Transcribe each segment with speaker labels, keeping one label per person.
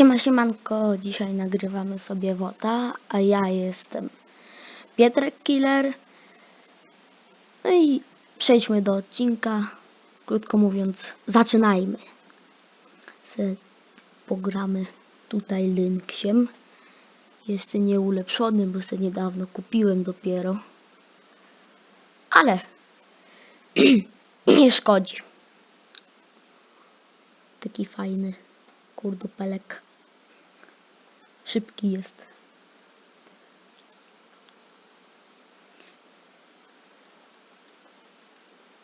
Speaker 1: Siema, siemanko, dzisiaj nagrywamy sobie WOTA, a ja jestem Pietrek Killer. No i przejdźmy do odcinka. Krótko mówiąc, zaczynajmy. Se pogramy tutaj Lynxiem. Jeszcze nie ulepszony, bo se niedawno kupiłem dopiero. Ale nie szkodzi. Taki fajny kurdupelek. Szybki jest.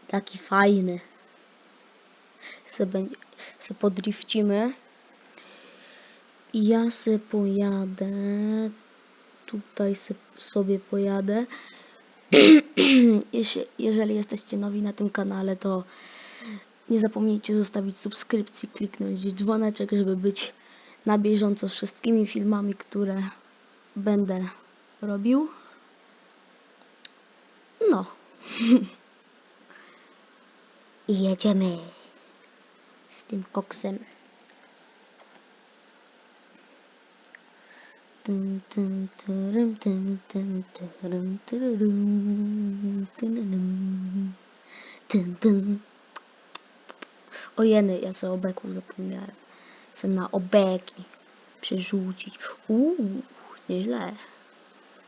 Speaker 1: Taki fajny. Se, będzie, podrifcimy. I ja se pojadę. Tutaj se, sobie pojadę. Jeżeli jesteście nowi na tym kanale, to nie zapomnijcie zostawić subskrypcji, kliknąć dzwoneczek, żeby być na bieżąco z wszystkimi filmami, które będę robił. No. I jedziemy z tym koksem. Tyn. O jeny, ja sobie obeków zapomniałem. Chcę na obeki przerzucić. Uuu, nieźle.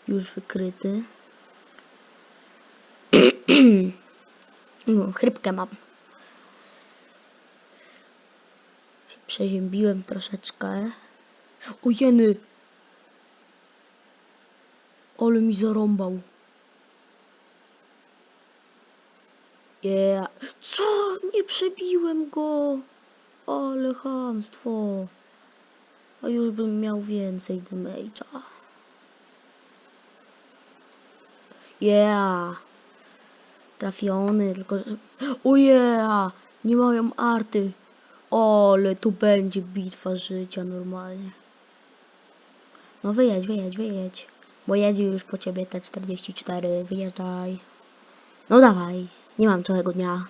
Speaker 1: Już wykryty. no, chrypkę mam. Przeziębiłem troszeczkę. O jeny! Ale mi zarąbał. Yeah. Co? Nie przebiłem go. Ale chamstwo. A już bym miał więcej damage'a. Yeah. Trafiony, tylko. O yeah! Nie mają arty. Ale tu będzie bitwa życia normalnie. No wyjedź, wyjedź, wyjedź. Bo jedzie już po ciebie T44. Wyjeżdżaj. No dawaj. Nie mam całego dnia.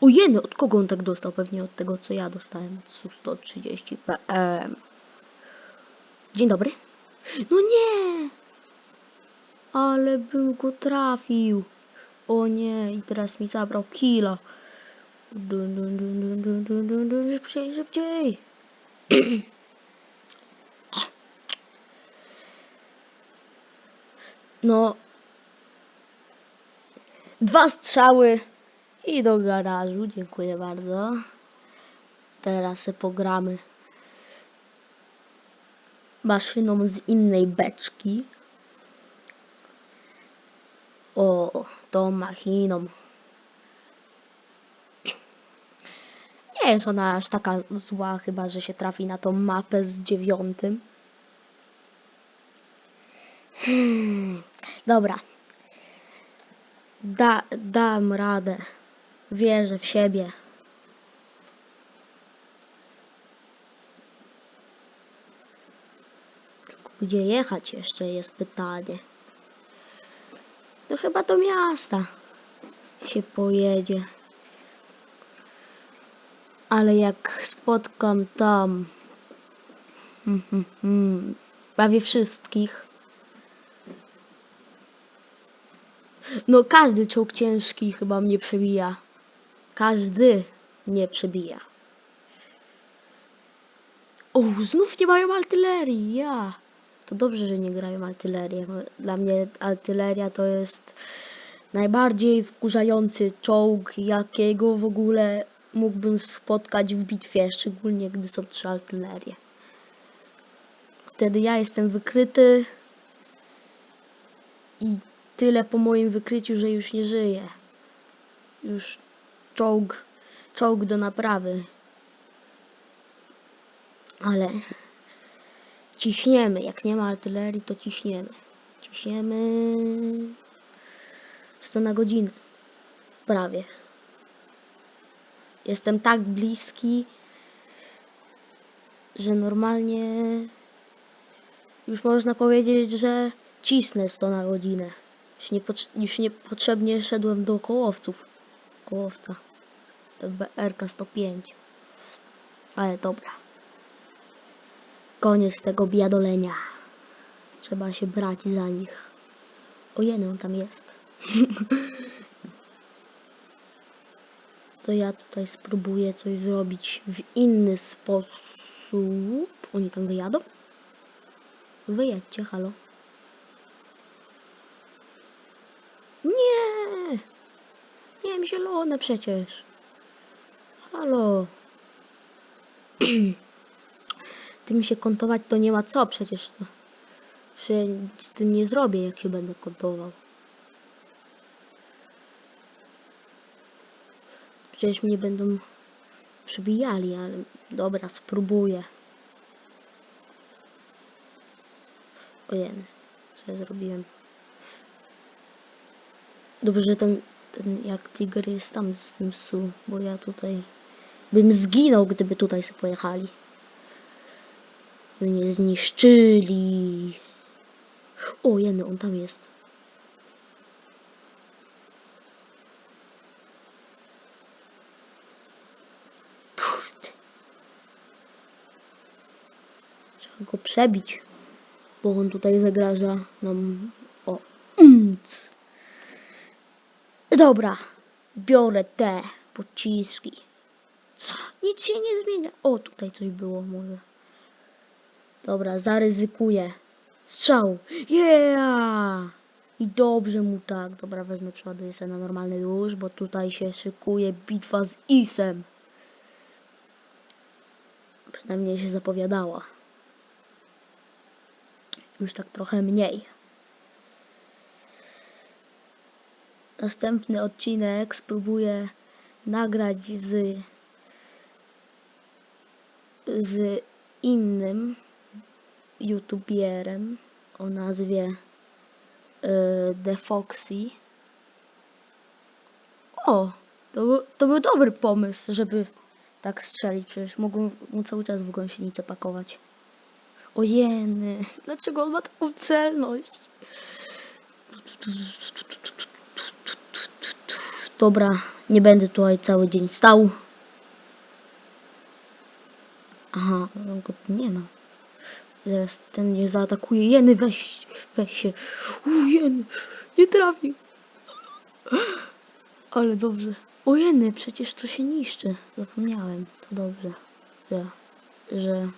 Speaker 1: O jeny, od kogo on tak dostał? Pewnie od tego, co ja dostałem. Su-130 PM. Dzień dobry. No nie! Ale bym go trafił. O nie, i teraz mi zabrał killa. Dun, dun, dun, dun, dun, dun, dun, dun. Szybciej, szybciej. No. Dwa strzały i do garażu. Dziękuję bardzo. Teraz se pogramy maszyną z innej beczki. O, tą machiną. Nie jest ona aż taka zła, chyba że się trafi na tą mapę z dziewiątym. Hmm, dobra. Da, dam radę. Wierzę w siebie. Gdzie jechać jeszcze jest pytanie. No chyba do miasta się pojedzie. Ale jak spotkam tam hmm, hmm, hmm, prawie wszystkich. No każdy czołg ciężki chyba mnie przebija. Każdy mnie przebija. O, znów nie mają artylerii, ja. To dobrze, że nie grają artylerię. bo Dla mnie artyleria to jest najbardziej wkurzający czołg, jakiego w ogóle mógłbym spotkać w bitwie, szczególnie gdy są trzy artylerie. Wtedy ja jestem wykryty i tyle po moim wykryciu, że już nie żyję. Już czołg, czołg do naprawy. Ale ciśniemy. Jak nie ma artylerii, to ciśniemy. Ciśniemy 100 na godzinę. Prawie. Jestem tak bliski, że normalnie już można powiedzieć, że cisnę 100 na godzinę. Już, nie już niepotrzebnie szedłem do kołowców. Kołowca. BRK 105. Ale dobra. Koniec tego biadolenia. Trzeba się brać za nich. O jeden tam jest. To ja tutaj spróbuję coś zrobić w inny sposób. Oni tam wyjadą? Wyjedźcie, halo. Nie! Miałem zielone przecież. Halo. Tym się kontować to nie ma co przecież to. Z tym nie zrobię jak się będę kontował. Przecież mnie będą przebijali, ale dobra, spróbuję. Ojej, co ja zrobiłem? Dobrze, że ten, ten jak tiger jest tam z tym su, bo ja tutaj bym zginął, gdyby tutaj sobie pojechali. By mnie zniszczyli. O, jeny, on tam jest. Kurde. Trzeba go przebić, bo on tutaj zagraża nam. O, umc. Dobra, biorę te pociski. Co? Nic się nie zmienia. O, tutaj coś było może. Dobra, zaryzykuję. Strzał. Yeah! I dobrze mu tak. Dobra, wezmę przeładuję sobie na normalny już, bo tutaj się szykuje bitwa z Isem. Przynajmniej się zapowiadała. Już tak trochę mniej. Następny odcinek spróbuję nagrać z z innym youtubierem o nazwie e, The Foxy. O, to, był- to był dobry pomysł, żeby tak strzelić, przecież mogą mu cały czas w gąsienicę pakować. Ojeny, dlaczego on ma taką celność? Dobra, nie będę tutaj cały dzień stał. Aha, no go nie ma. Zaraz ten nie zaatakuje. Jeny, weź, weź się. U, jeny, nie trafił. Ale dobrze. O jeny, przecież to się niszczy. Zapomniałem. To dobrze, że, że...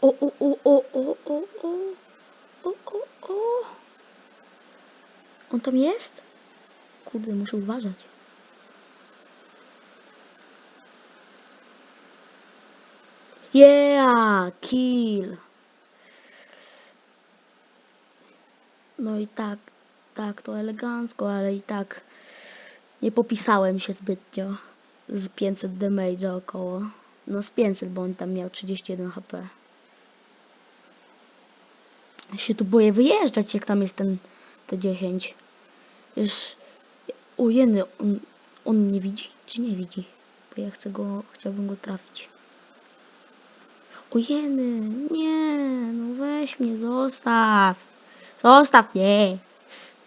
Speaker 1: O, o, o, o, o, o, o. O, o, o. On tam jest? Kurde, muszę uważać. Yeah, kill. No i tak, tak, to elegancko, ale i tak nie popisałem się zbytnio z 500 damage'a około. No z 500, bo on tam miał 31 HP. Ja się tu boję wyjeżdżać, jak tam jest ten, te 10. Już, ujeny, on, on nie widzi, czy nie widzi? Bo ja chcę go, chciałbym go trafić. Ojeny, nie, no weź mnie, zostaw. Zostaw mnie.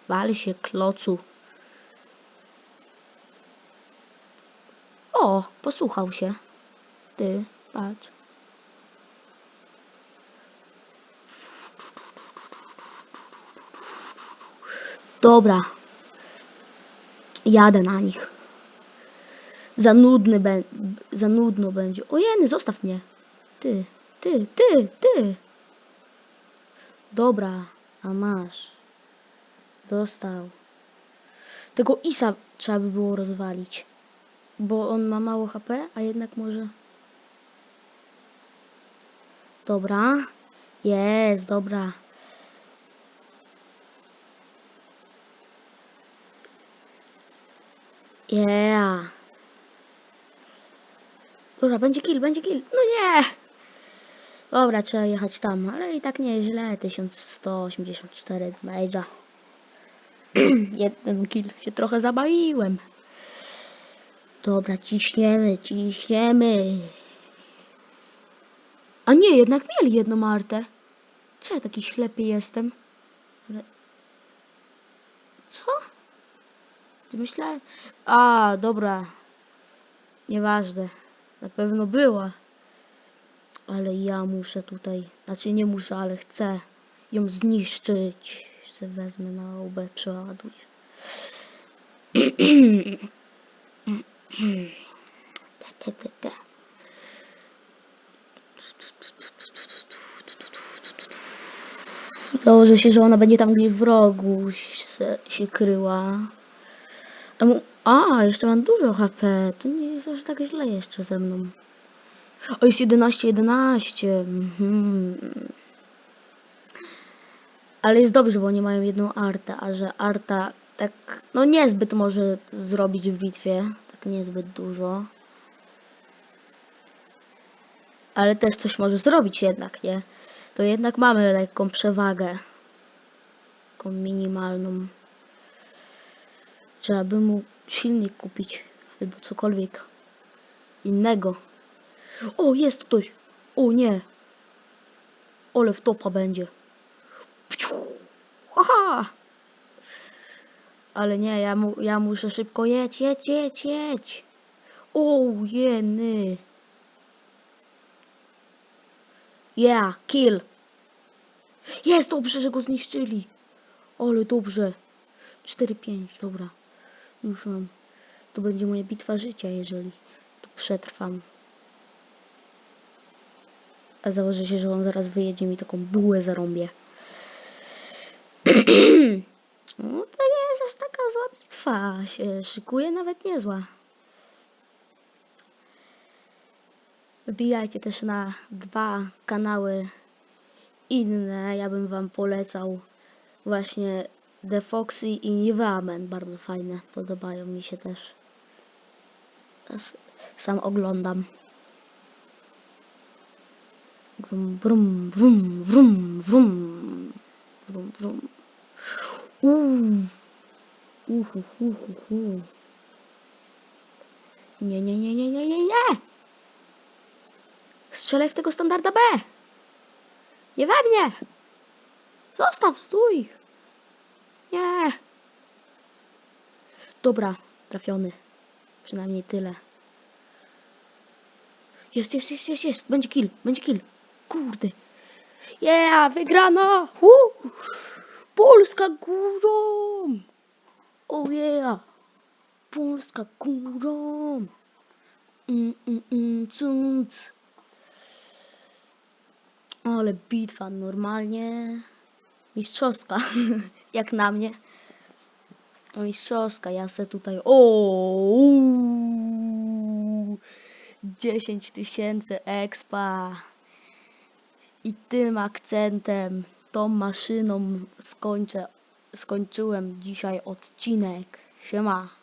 Speaker 1: Wal się, klocu. O, posłuchał się. Ty, patrz. Dobra. Jadę na nich. Za nudny bę- za nudno będzie. Ojeny, zostaw mnie. Ty, ty, ty, ty. Dobra, a masz. Dostał. Tego Isa trzeba by było rozwalić. Bo on ma mało HP, a jednak może... Dobra. Jest, dobra. Yeah. Dobra, będzie kill, będzie kill. No nie! Dobra, trzeba jechać tam, ale i tak nieźle. 1184 damage'a. Jeden kill. Się trochę zabawiłem. Dobra, ciśniemy, ciśniemy. A nie, jednak mieli jedną artę. Co ja taki ślepy jestem? Co? Ty myślałem... A, dobra. Nieważne. Na pewno była. Ale ja muszę tutaj, znaczy nie muszę, ale chcę ją zniszczyć. Se wezmę na łbę, przeładuję. Te, te, te. Założę się, że ona będzie tam gdzieś w rogu się, się kryła. A, jeszcze mam dużo HP. To nie jest aż tak źle jeszcze ze mną. O, jest 11, 11. Mhm. Ale jest dobrze, bo oni mają jedną artę, a że arta tak, no niezbyt może zrobić w bitwie. Tak niezbyt dużo. Ale też coś może zrobić jednak, nie? To jednak mamy lekką przewagę. Taką minimalną. Trzeba by mu silnik kupić. Albo cokolwiek innego. O, jest ktoś. O nie. Ole w topa będzie. Aha. Ale nie, ja, mu, ja muszę szybko jedź, jedź, jedź, jedź. O, jeny. Yeah, kill. Jest dobrze, że go zniszczyli. Ale dobrze. 4-5, dobra. Już mam. To będzie moja bitwa życia, jeżeli tu przetrwam. A założę się, że on zaraz wyjedzie mi taką bułę zarąbie. no to nie jest aż taka zła bitwa. Się szykuje nawet niezła. Wbijajcie też na dwa kanały inne. Ja bym wam polecał właśnie The Foxy i Nivamen. Bardzo fajne. Podobają mi się też. Sam oglądam. Brum, brum, brum, brum, brum. Brum, brum. Uuu. Uhu, hu, hu, hu. Nie, nie, nie, nie, nie, nie, nie! Strzelaj w tego standarda B! Nie we mnie! Zostaw, stój! Nie! Dobra, trafiony. Przynajmniej tyle. Jest, jest, jest, jest, jest. Będzie kill, będzie kill. Kurde. Yeah, wygrana! Woo! Polska górą! Oh yeah! Polska górą! Mm, mm, mm, cunc. Ale bitwa normalnie mistrzowska, jak na mnie. Mistrzowska, ja se tutaj. O! uuu, 10 tysięcy expa. I tym akcentem, tą maszyną skończę, skończyłem dzisiaj odcinek. Siema.